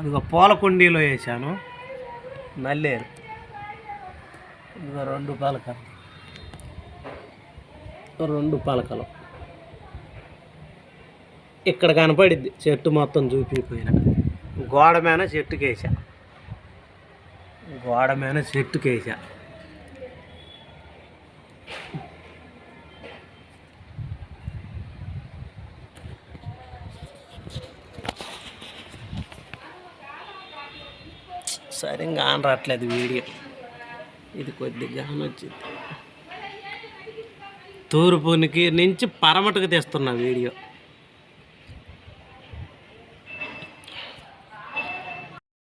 అదిగో పూల కుండీలో వేసాను నల్లేరు. ఇదిగో రెండు పలకలు. రెండు పలకలు. ఇక్కడ కనపడిద్ది చెట్టు మొత్తం చూపిపోయిన. గోడ మీద చెట్టుకేసా. గోడ మీద చెట్టుకేసా. సరిగ్గా ఆన్ రావట్లేదు వీడియో. ఇది కొద్దిగా ఆన్ వచ్చింది. తూర్పునికి నుంచి పరమటకు తెస్తున్నా వీడియో.